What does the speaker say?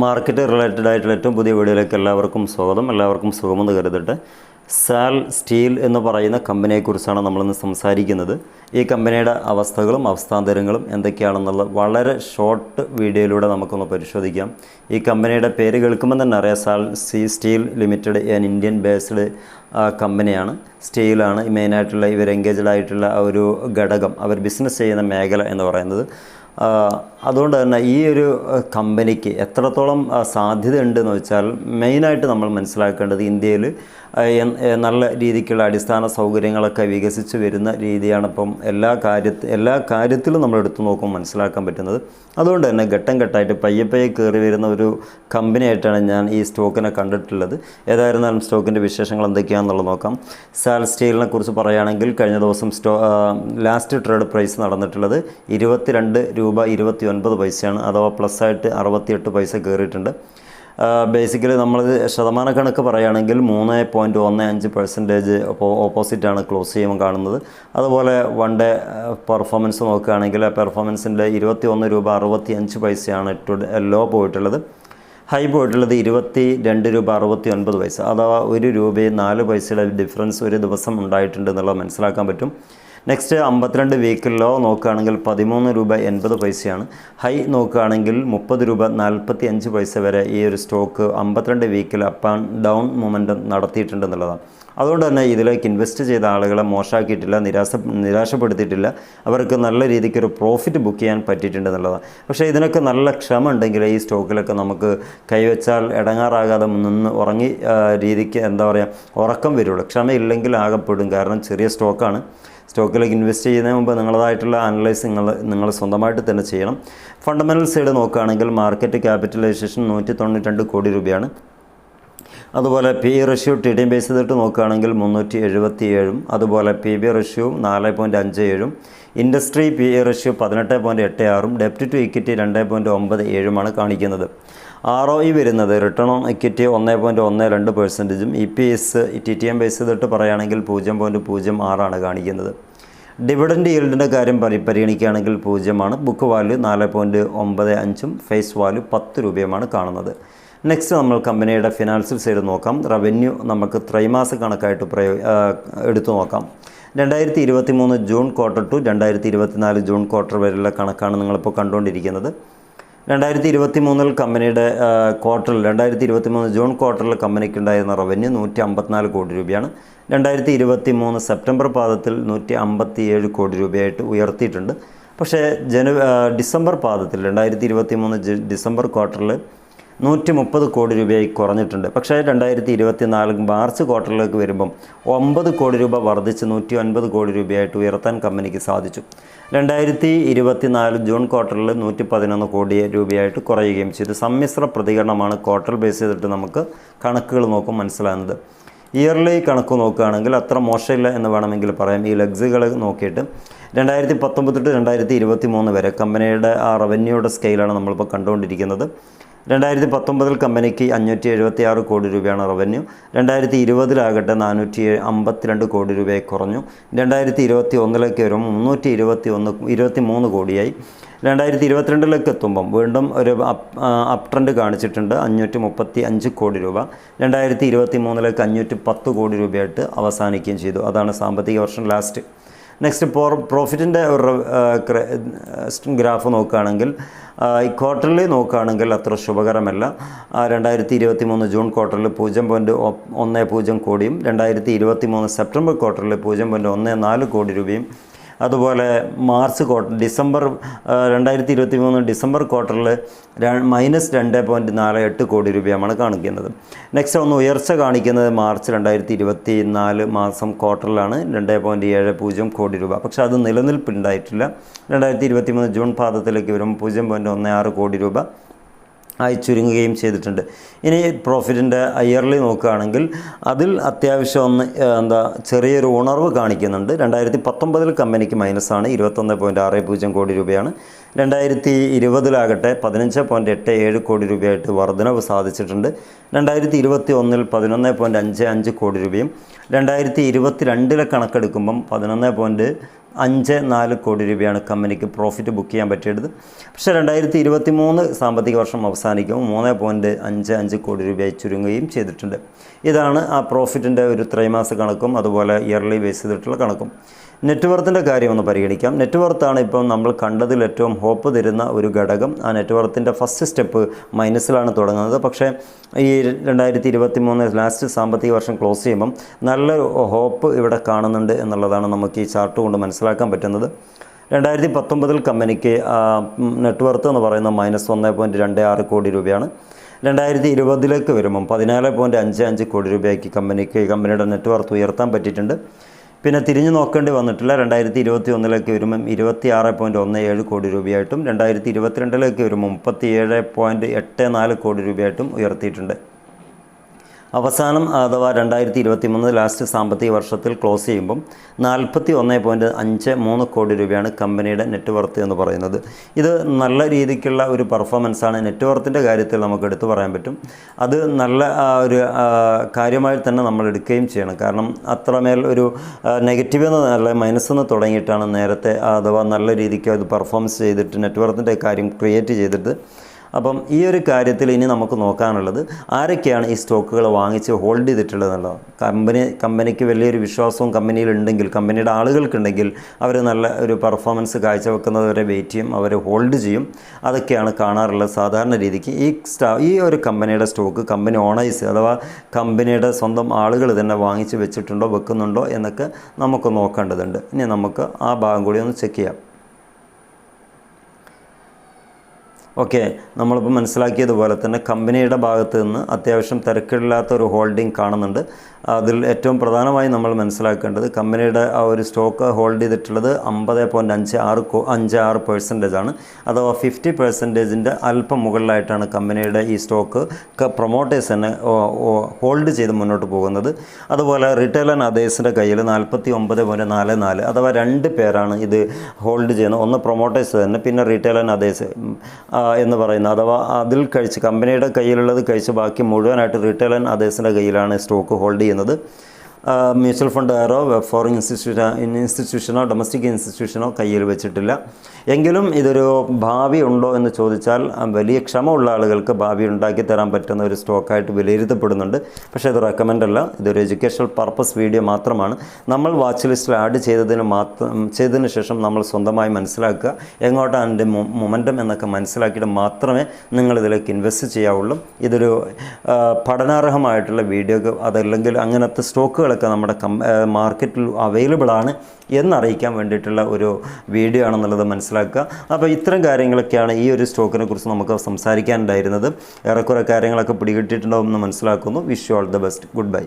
Market related ആയിട്ടുള്ള ഏറ്റവും പുതിയ വീഡിയോയിലേക്ക് എല്ലാവർക്കും സ്വാഗതം. എല്ലാവർക്കും സുഖമെന്ന് കരുതട്ടെ. സാൽ സ്റ്റീൽ എന്ന് പറയുന്ന കമ്പനിയെക്കുറിച്ചാണ് നമ്മളിന്ന് സംസാരിക്കുന്നത്. ഈ കമ്പനിയുടെ അവസ്ഥകളും അവസ്ഥാന്തരങ്ങളും എന്തൊക്കെയാണെന്നുള്ള വളരെ ഷോർട്ട് വീഡിയോയിലൂടെ നമുക്കൊന്ന് പരിശോധിക്കാം. ഈ കമ്പനിയുടെ പേര് കേൾക്കുമ്പോൾ തന്നെ അറിയാം. സാൽ C steel limited an Indian based കമ്പനിയാണ്. സ്റ്റീലാണ് മെയിനായിട്ടുള്ള ഇവർ എൻഗേജഡ് ആയിട്ടുള്ള ഒരു ഘടകം. അവർ ബിസിനസ് ചെയ്യുന്ന മേഖല എന്ന് പറയുന്നത്. അതുകൊണ്ട് തന്നെ ഈ ഒരു കമ്പനിക്ക് എത്രത്തോളം സാധ്യതയുണ്ടെന്ന് വെച്ചാൽ മെയിനായിട്ട് നമ്മൾ മനസ്സിലാക്കേണ്ടത് ഇന്ത്യയിൽ നല്ല രീതിക്കുള്ള അടിസ്ഥാന സൗകര്യങ്ങളൊക്കെ വികസിച്ച് വരുന്ന രീതിയാണ് ഇപ്പം എല്ലാ കാര്യ എല്ലാ കാര്യത്തിലും നമ്മൾ എടുത്തു നോക്കുമ്പോൾ മനസ്സിലാക്കാൻ പറ്റുന്നത്. അതുകൊണ്ട് തന്നെ ഘട്ടം ഘട്ടമായിട്ട് പയ്യെ പയ്യെ കയറി വരുന്ന ഒരു കമ്പനിയായിട്ടാണ് ഞാൻ ഈ സ്റ്റോക്കിനെ കണ്ടിട്ടുള്ളത്. ഏതായിരുന്നാലും സ്റ്റോക്കിന്റെ വിശേഷങ്ങൾ എന്തൊക്കെയാണെന്നുള്ളത് നോക്കാം. സാൽ സ്റ്റീലിനെ കുറിച്ച് പറയുകയാണെങ്കിൽ കഴിഞ്ഞ ദിവസം സ്റ്റോ ലാസ്റ്റ് ട്രേഡ് പ്രൈസ് നടന്നിട്ടുള്ളത് ഇരുപത്തിരണ്ട് രൂപ ഇരുപത്തി ഒൻപത് പൈസയാണ് അഥവാ പ്ലസ് ആയിട്ട് അറുപത്തിയെട്ട് പൈസ കയറിയിട്ടുണ്ട് ബേസിക്കലി നമ്മൾ ശതമാന കണക്ക് പറയുകയാണെങ്കിൽ മൂന്ന് പോയിന്റ് ഒന്ന് അഞ്ച് പെർസെന്റേജ് ഓപ്പോസിറ്റാണ് ക്ലോസ് ചെയ്യുമ്പോൾ കാണുന്നത്. അതുപോലെ വൺ ഡേ പെർഫോമൻസ് നോക്കുകയാണെങ്കിൽ ആ പെർഫോമൻസിന്റെ ഇരുപത്തി ഒന്ന് രൂപ അറുപത്തി അഞ്ച് പൈസയാണ് ലോ പോയിട്ടുള്ളത്. ഹൈ പോയിട്ടുള്ളത് ഇരുപത്തി രണ്ട് രൂപ അറുപത്തി ഒൻപത് പൈസ. അഥവാ ഒരു രൂപയും നാല് പൈസയുടെ ഡിഫറൻസ് ഒരു ദിവസം ഉണ്ടായിട്ടുണ്ട് എന്നുള്ളത് മനസ്സിലാക്കാൻ പറ്റും. നെക്സ്റ്റ് അമ്പത്തിരണ്ട് വീക്കിൽ ലോ നോക്കുകയാണെങ്കിൽ പതിമൂന്ന് രൂപ എൺപത് പൈസയാണ്. ഹൈ നോക്കുകയാണെങ്കിൽ മുപ്പത് രൂപ നാൽപ്പത്തി അഞ്ച് പൈസ വരെ ഈ ഒരു സ്റ്റോക്ക് അമ്പത്തിരണ്ട് വീക്കിൽ അപ്പ് ആൻഡ് ഡൗൺ മൊമെന്റം നടത്തിയിട്ടുണ്ട് എന്നുള്ളതാണ്. അതുകൊണ്ട് തന്നെ ഇതിലേക്ക് ഇൻവെസ്റ്റ് ചെയ്ത ആളുകളെ മോശമാക്കിയിട്ടില്ല നിരാശ നിരാശപ്പെടുത്തിയിട്ടില്ല. അവർക്ക് നല്ല രീതിക്ക് ഒരു പ്രോഫിറ്റ് ബുക്ക് ചെയ്യാൻ പറ്റിയിട്ടുണ്ട് എന്നുള്ളതാണ് പക്ഷേ ഇതിനൊക്കെ നല്ല ക്ഷമ ഉണ്ടെങ്കിൽ ഈ സ്റ്റോക്കിലൊക്കെ നമുക്ക് കൈവച്ചാൽ ഇടങ്ങാറാകാതെ നിന്ന് ഉറങ്ങി രീതിക്ക് എന്താ പറയുക ഉറക്കം വരുള്ളൂ. ക്ഷമയില്ലെങ്കിൽ ആകപ്പെടും. കാരണം ചെറിയ സ്റ്റോക്കാണ്. സ്റ്റോക്കിലേക്ക് ഇൻവെസ്റ്റ് ചെയ്യുന്നതിന് മുമ്പ് നിങ്ങളതായിട്ടുള്ള അനലൈസ് നിങ്ങൾ നിങ്ങൾ സ്വന്തമായിട്ട് തന്നെ ചെയ്യണം. ഫണ്ടമെന്റൽ സൈഡ് നോക്കുകയാണെങ്കിൽ മാർക്കറ്റ് ക്യാപിറ്റലൈസേഷൻ നൂറ്റി തൊണ്ണൂറ്റി കോടി രൂപയാണ്. അതുപോലെ P ratio T D base ചെയ്തിട്ട് നോക്കുകയാണെങ്കിൽ മുന്നൂറ്റി എഴുപത്തി ഏഴും അതുപോലെ പി ബി റഷ്യൂ നാല് പോയിന്റ് അഞ്ച് ഏഴും ഇൻഡസ്ട്രി പി ഇ റഷ്യൂ പതിനെട്ട് പോയിന്റ് എട്ട് ആറും ഡെപ്റ്റ് ടു ഇക്വിറ്റി രണ്ട് പോയിന്റ് ഒമ്പത് ഏഴുമാണ് കാണിക്കുന്നത്. ആർ ഒ ഇ വരുന്നത് റിട്ടേൺ ഓൺ ഇക്വിറ്റി ഒന്ന് പോയിന്റ് ഒന്ന് രണ്ട് പെർസെന്റേജും E P S T T M base ചെയ്തിട്ട് പറയുകയാണെങ്കിൽ പൂജ്യം പോയിന്റ് പൂജ്യം ആറാണ് കാണിക്കുന്നത്. ഡിവിഡൻഡ് ഈൽഡിന്റെ കാര്യം പരി പരിഗണിക്കുകയാണെങ്കിൽ പൂജ്യമാണ് ബുക്ക് വാല്യൂ നാല് പോയിന്റ് ഒമ്പത് അഞ്ചും ഫേസ് വാല്യൂ പത്ത് രൂപയുമാണ് കാണുന്നത്. നെക്സ്റ്റ് നമ്മൾ കമ്പനിയുടെ ഫിനാൻഷ്യൽ സൈഡ് നോക്കാം. റവന്യൂ നമുക്ക് ത്രൈമാസ കണക്കായിട്ട് പ്രയോ എടുത്തു നോക്കാം. രണ്ടായിരത്തി ഇരുപത്തി മൂന്ന് ജൂൺ ക്വാർട്ടർ ടു രണ്ടായിരത്തി ഇരുപത്തിനാല് ജൂൺ ക്വാർട്ടർ വരെയുള്ള കണക്കാണ് നിങ്ങളിപ്പോൾ കണ്ടുകൊണ്ടിരിക്കുന്നത്. രണ്ടായിരത്തി ഇരുപത്തി മൂന്നിൽ കമ്പനിയുടെ ക്വാർട്ടറിൽ രണ്ടായിരത്തി ഇരുപത്തി മൂന്ന് ജൂൺ ക്വാർട്ടറിൽ കമ്പനിക്ക് ഉണ്ടായിരുന്ന റവന്യൂ നൂറ്റി അമ്പത്തിനാല് കോടി രൂപയാണ്. രണ്ടായിരത്തി ഇരുപത്തി മൂന്ന് സെപ്റ്റംബർ പാദത്തിൽ നൂറ്റി അമ്പത്തി ഏഴ് കോടി രൂപയായിട്ട് ഉയർത്തിയിട്ടുണ്ട്. പക്ഷേ ജനു ഡിസംബർ പാദത്തിൽ രണ്ടായിരത്തി ഇരുപത്തി മൂന്ന് ഡിസംബർ ക്വാർട്ടറിൽ നൂറ്റി മുപ്പത് കോടി രൂപയായി കുറഞ്ഞിട്ടുണ്ട്. പക്ഷേ രണ്ടായിരത്തി ഇരുപത്തി നാല് മാർച്ച് ക്വാർട്ടറിലേക്ക് വരുമ്പം ഒമ്പത് കോടി രൂപ വർദ്ധിച്ച് നൂറ്റി ഒൻപത് കോടി രൂപയായിട്ട് ഉയർത്താൻ കമ്പനിക്ക് സാധിച്ചു. രണ്ടായിരത്തി ഇരുപത്തി നാല് ജൂൺ ക്വാർട്ടറിൽ നൂറ്റി പതിനൊന്ന് കോടി രൂപയായിട്ട് കുറയുകയും ചെയ്തു. സമ്മിശ്ര പ്രതികരണമാണ് ക്വാർട്ടർ ബേസ് ചെയ്തിട്ട് നമുക്ക് കണക്കുകൾ നോക്കും മനസ്സിലാകുന്നത്. ഇയർലി കണക്ക് നോക്കുകയാണെങ്കിൽ അത്ര മോശമില്ല എന്ന് വേണമെങ്കിൽ പറയാം. ഈ ലഗ്സുകൾ നോക്കിയിട്ട് രണ്ടായിരത്തി പത്തൊമ്പത് തൊട്ട് രണ്ടായിരത്തി ഇരുപത്തി മൂന്ന് വരെ കമ്പനിയുടെ ആ റവന്യൂയുടെ സ്കെയിലാണ് നമ്മളിപ്പോൾ കണ്ടുകൊണ്ടിരിക്കുന്നത്. രണ്ടായിരത്തി പത്തൊമ്പതിൽ കമ്പനിക്ക് അഞ്ഞൂറ്റി എഴുപത്തി ആറ് കോടി രൂപയാണ് റവന്യൂ രണ്ടായിരത്തി ഇരുപതിലാകട്ടെ നാനൂറ്റി അമ്പത്തിരണ്ട് കോടി രൂപയായി കുറഞ്ഞു. രണ്ടായിരത്തി ഇരുപത്തി ഒന്നിലേക്ക് വരുമ്പോൾ മുന്നൂറ്റി ഇരുപത്തി ഒന്ന് ഇരുപത്തി മൂന്ന് കോടിയായി. രണ്ടായിരത്തി ഇരുപത്തിരണ്ടിലേക്ക് എത്തുമ്പം വീണ്ടും ഒരു അപ് അപ് ട്രെൻഡ് കാണിച്ചിട്ടുണ്ട് അഞ്ഞൂറ്റി മുപ്പത്തി അഞ്ച് കോടി രൂപ. രണ്ടായിരത്തി ഇരുപത്തി മൂന്നിലേക്ക് അഞ്ഞൂറ്റി പത്ത് കോടി രൂപയായിട്ട് അവസാനിക്കുകയും ചെയ്തു. അതാണ് സാമ്പത്തിക വർഷം ലാസ്റ്റ് നെക്സ്റ്റ് പോർ പ്രോഫിറ്റിന്റെ ഒരു ഗ്രാഫ് നോക്കുകയാണെങ്കിൽ ഈ ക്വാർട്ടറിൽ നോക്കുകയാണെങ്കിൽ അത്ര ശുഭകരമല്ല. രണ്ടായിരത്തി ഇരുപത്തി മൂന്ന് ജൂൺ ക്വാർട്ടറിൽ പൂജ്യം പോയിന്റ് ഒന്ന് പൂജ്യം കോടിയും രണ്ടായിരത്തി ഇരുപത്തി മൂന്ന് സെപ്റ്റംബർ ക്വാർട്ടറിൽ പൂജ്യം പോയിന്റ് ഒന്ന് നാല് കോടി രൂപയും അതുപോലെ മാർച്ച് ക്വാർട്ടർ ഡിസംബർ രണ്ടായിരത്തി ഇരുപത്തി മൂന്ന് ഡിസംബർ ക്വാർട്ടറിൽ മൈനസ് രണ്ട് പോയിന്റ് നാല് എട്ട് കോടി രൂപയാണ് കാണിക്കുന്നത്. നെക്സ്റ്റ് ഒന്ന് ഉയർച്ച കാണിക്കുന്നത് മാർച്ച് രണ്ടായിരത്തി ഇരുപത്തി നാല് മാസം ക്വാർട്ടറിലാണ്. രണ്ട് പോയിന്റ് ഏഴ് പൂജ്യം കോടി രൂപ. പക്ഷേ അത് നിലനിൽപ്പുണ്ടായിട്ടില്ല. രണ്ടായിരത്തി ഇരുപത്തി മൂന്ന് ജൂൺ പാദത്തിലേക്ക് വരുമ്പോൾ പൂജ്യം പോയിന്റ് ഒന്ന് ആറ് കോടി രൂപ ആയി ചുരുങ്ങുകയും ചെയ്തിട്ടുണ്ട്. ഇനി പ്രോഫിറ്റിന്റെ ഇയർലി നോക്കുകയാണെങ്കിൽ അതിൽ അത്യാവശ്യം ഒന്ന് എന്താ ചെറിയൊരു ഉണർവ് കാണിക്കുന്നുണ്ട്. രണ്ടായിരത്തി പത്തൊമ്പതിൽ കമ്പനിക്ക് മൈനസാണ് ഇരുപത്തൊന്ന് പോയിന്റ് ആറ് പൂജ്യം കോടി രൂപയാണ്. രണ്ടായിരത്തി ഇരുപതിലാകട്ടെ പതിനഞ്ച് പോയിന്റ് എട്ട് ഏഴ് കോടി രൂപയായിട്ട് വർധനവ് സാധിച്ചിട്ടുണ്ട്. രണ്ടായിരത്തി ഇരുപത്തി ഒന്നിൽ പതിനൊന്ന് പോയിന്റ് അഞ്ച് അഞ്ച് കോടി രൂപയും രണ്ടായിരത്തി ഇരുപത്തി രണ്ടിലെ കണക്കെടുക്കുമ്പം പതിനൊന്ന് പോയിന്റ് അഞ്ച് നാല് കോടി രൂപയാണ് കമ്പനിക്ക് പ്രോഫിറ്റ് ബുക്ക് ചെയ്യാൻ പറ്റിയത് പക്ഷേ രണ്ടായിരത്തി ഇരുപത്തി മൂന്ന് സാമ്പത്തിക വർഷം അവസാനിക്കുമ്പോൾ മൂന്ന് പോയിന്റ് അഞ്ച് അഞ്ച് കോടി രൂപയായി ചുരുങ്ങുകയും ചെയ്തിട്ടുണ്ട്. ഇതാണ് ആ പ്രോഫിറ്റിന്റെ ഒരു ത്രൈമാസ കണക്കും അതുപോലെ ഇയർലി ബേസ് ചെയ്തിട്ടുള്ള കണക്കും. നെറ്റ്വർത്തിന്റെ കാര്യം ഒന്ന് പരിഗണിക്കാം. നെറ്റ്വർത്താണ് ഇപ്പം നമ്മൾ കണ്ടതിൽ ഏറ്റവും ഹോപ്പ് തരുന്ന ഒരു ഘടകം. ആ നെറ്റ്വർത്തിന്റെ ഫസ്റ്റ് സ്റ്റെപ്പ് മൈനസിലാണ് തുടങ്ങുന്നത്. പക്ഷേ ഈ രണ്ടായിരത്തി ഇരുപത്തി മൂന്ന് ലാസ്റ്റ് സാമ്പത്തിക വർഷം ക്ലോസ് ചെയ്യുമ്പം നല്ല ഹോപ്പ് ഇവിടെ കാണുന്നുണ്ട് എന്നുള്ളതാണ് നമുക്ക് ഈ ചാർട്ട് കൊണ്ട് മനസ്സിലാക്കാൻ പറ്റുന്നത്. രണ്ടായിരത്തി പത്തൊമ്പതിൽ കമ്പനിക്ക് നെറ്റ്വർത്ത് എന്ന് പറയുന്ന മൈനസ് ഒന്ന് പോയിന്റ് രണ്ട് ആറ് കോടി രൂപയാണ്. രണ്ടായിരത്തി ഇരുപതിലേക്ക് വരുമ്പം പതിനാല് പോയിന്റ് അഞ്ച് അഞ്ച് കോടി രൂപയ്ക്ക് കമ്പനിക്ക് കമ്പനിയുടെ നെറ്റ്വർത്ത് ഉയർത്താൻ പറ്റിയിട്ടുണ്ട്. പിന്നെ തിരിഞ്ഞു നോക്കേണ്ടി വന്നിട്ടില്ല. രണ്ടായിരത്തി ഇരുപത്തി ഒന്നിലേക്ക് വരുമ്പം ഇരുപത്തി ആറ് പോയിന്റ് ഒന്ന് ഏഴ് കോടി രൂപയായിട്ടും രണ്ടായിരത്തി ഇരുപത്തിരണ്ടിലേക്ക് വരുമ്പോൾ മുപ്പത്തി ഏഴ് പോയിന്റ് എട്ട് നാല് കോടി രൂപയായിട്ടും ഉയർത്തിയിട്ടുണ്ട്. അവസാനം അഥവാ രണ്ടായിരത്തി ഇരുപത്തി മൂന്ന് ലാസ്റ്റ് സാമ്പത്തിക വർഷത്തിൽ ക്ലോസ് ചെയ്യുമ്പം നാൽപ്പത്തി ഒന്ന് പോയിന്റ് അഞ്ച് മൂന്ന് കോടി രൂപയാണ് കമ്പനിയുടെ നെറ്റ് വർത്ത് എന്ന് പറയുന്നത്. ഇത് നല്ല രീതിക്കുള്ള ഒരു പെർഫോമൻസാണ് നെറ്റ് വർത്തിന്റെ കാര്യത്തിൽ നമുക്ക് എടുത്തു പറയാൻ പറ്റും. അത് നല്ല ഒരു കാര്യമായി തന്നെ നമ്മൾ എടുക്കുകയും ചെയ്യണം. കാരണം അത്രമേൽ ഒരു നെഗറ്റീവ് എന്ന് നല്ല മൈനസ് എന്ന് തുടങ്ങിയിട്ടാണ് നേരത്തെ അഥവാ നല്ല രീതിക്ക് അത് പെർഫോമൻസ് ചെയ്തിട്ട് നെറ്റ് വർത്തിന്റെ കാര്യം ക്രിയേറ്റ് ചെയ്തിട്ട് അപ്പം ഈ ഒരു കാര്യത്തിൽ ഇനി നമുക്ക് നോക്കാനുള്ളത് ആരൊക്കെയാണ് ഈ സ്റ്റോക്കുകൾ വാങ്ങിച്ച് ഹോൾഡ് ചെയ്തിട്ടുള്ളതെന്നുള്ളത് കമ്പനി കമ്പനിക്ക് വലിയൊരു വിശ്വാസവും കമ്പനിയിലുണ്ടെങ്കിൽ കമ്പനിയുടെ ആളുകൾക്കുണ്ടെങ്കിൽ അവർ നല്ല ഒരു പെർഫോമൻസ് കാഴ്ചവെക്കുന്നവരെ വെയിറ്റ് ചെയ്യും അവർ ഹോൾഡ് ചെയ്യും. അതൊക്കെയാണ് കാണാറുള്ളത് സാധാരണ രീതിക്ക്. ഈ സ്റ്റാ ഈ ഒരു കമ്പനിയുടെ സ്റ്റോക്ക് കമ്പനി ഓണേഴ്സ് അഥവാ കമ്പനിയുടെ സ്വന്തം ആളുകൾ തന്നെ വാങ്ങിച്ച് വെച്ചിട്ടുണ്ടോ വെക്കുന്നുണ്ടോ എന്നൊക്കെ നമുക്ക് നോക്കേണ്ടതുണ്ട്. ഇനി നമുക്ക് ആ ഭാഗം കൂടി ഒന്ന് ചെക്ക് ചെയ്യാം. ഓക്കെ നമ്മളിപ്പോൾ മനസ്സിലാക്കിയതുപോലെ തന്നെ കമ്പനിയുടെ ഭാഗത്ത് നിന്ന് അത്യാവശ്യം തിരക്കില്ലാത്ത ഒരു ഹോൾഡിംഗ് കാണുന്നുണ്ട്. അതിൽ ഏറ്റവും പ്രധാനമായി നമ്മൾ മനസ്സിലാക്കേണ്ടത് കമ്പനിയുടെ ആ ഒരു സ്റ്റോക്ക് ഹോൾഡ് ചെയ്തിട്ടുള്ളത് അമ്പത് പോയിന്റ് അഞ്ച് ആറ് അഞ്ച് ആറ് പെർസെന്റേജ് ആണ്. അഥവാ ഫിഫ്റ്റി പെർസെന്റേജിന്റെ അല്പം മുകളിലായിട്ടാണ് കമ്പനിയുടെ ഈ സ്റ്റോക്ക് പ്രൊമോട്ടേഴ്സ് തന്നെ ഹോൾഡ് ചെയ്ത് മുന്നോട്ട് പോകുന്നത്. അതുപോലെ റിറ്റെയിൽ ആൻഡ് അതേഴ്സിന്റെ കയ്യിൽ നാൽപ്പത്തി ഒമ്പത് പോയിന്റ് നാല് നാല് അഥവാ രണ്ട് പേരാണ് ഇത് ഹോൾഡ് ചെയ്യുന്നത്. ഒന്ന് പ്രൊമോട്ടേഴ്സ് തന്നെ പിന്നെ റീറ്റെയിൽ ആൻഡ് അതേഴ്സ് എന്ന് പറയുന്ന അഥവാ അതിൽ കഴിച്ച് കമ്പനിയുടെ കയ്യിലുള്ളത് കഴിച്ച് ബാക്കി മുഴുവനായിട്ട് റീറ്റെയിൽ ആൻഡ് കയ്യിലാണ് സ്റ്റോക്ക് ഹോൾഡ് ചെയ്യുന്നത്. മ്യൂച്വൽ ഫണ്ട് ആരോ ഫോറിൻ ഇൻസ്റ്റിറ്റ്യൂഷൻ ഇൻസ്റ്റിറ്റ്യൂഷനോ ഡൊമസ്റ്റിക് ഇൻസ്റ്റിറ്റ്യൂഷനോ കയ്യിൽ വെച്ചിട്ടില്ല. എങ്കിലും ഇതൊരു ഭാവി ഉണ്ടോ എന്ന് ചോദിച്ചാൽ വലിയ ക്ഷമ ഉള്ള ആളുകൾക്ക് ഭാവി ഉണ്ടാക്കി തരാൻ പറ്റുന്ന ഒരു സ്റ്റോക്കായിട്ട് വിലയിരുത്തപ്പെടുന്നുണ്ട്. പക്ഷേ ഇത് റെക്കമെൻഡ് അല്ല. ഇതൊരു എഡ്യൂക്കേഷണൽ പർപ്പസ് വീഡിയോ മാത്രമാണ്. നമ്മൾ വാച്ച് ലിസ്റ്റിൽ ആഡ് ചെയ്തതിന് മാത്രം ചെയ്തതിന് ശേഷം നമ്മൾ സ്വന്തമായി മനസ്സിലാക്കുക. എങ്ങോട്ടാണ് അതിന്റെ മൊമെന്റം എന്നൊക്കെ മനസ്സിലാക്കിയിട്ട് മാത്രമേ നിങ്ങൾ ഇതിലേക്ക് ഇൻവെസ്റ്റ് ചെയ്യാവുള്ളൂ. ഇതൊരു പഠനാർഹമായിട്ടുള്ള വീഡിയോ അതല്ലെങ്കിൽ അങ്ങനത്തെ സ്റ്റോക്കുകളൊക്കെ നമ്മുടെ കം മാർക്കറ്റിൽ അവൈലബിൾ ആണ് എന്നറിയിക്കാൻ വേണ്ടിയിട്ടുള്ള ഒരു വീഡിയോ ആണെന്നുള്ളത് മനസ്സിലാക്കുക. അപ്പോൾ ഇത്തരം കാര്യങ്ങളൊക്കെയാണ് ഈ ഒരു സ്റ്റോക്കിനെ കുറിച്ച് നമുക്ക് സംസാരിക്കാനുണ്ടായിരുന്നത്. ഏറെക്കുറെ കാര്യങ്ങളൊക്കെ പിടികിട്ടിയിട്ടുണ്ടാവുമെന്ന് മനസ്സിലാക്കുന്നു. Wish you all the best good bye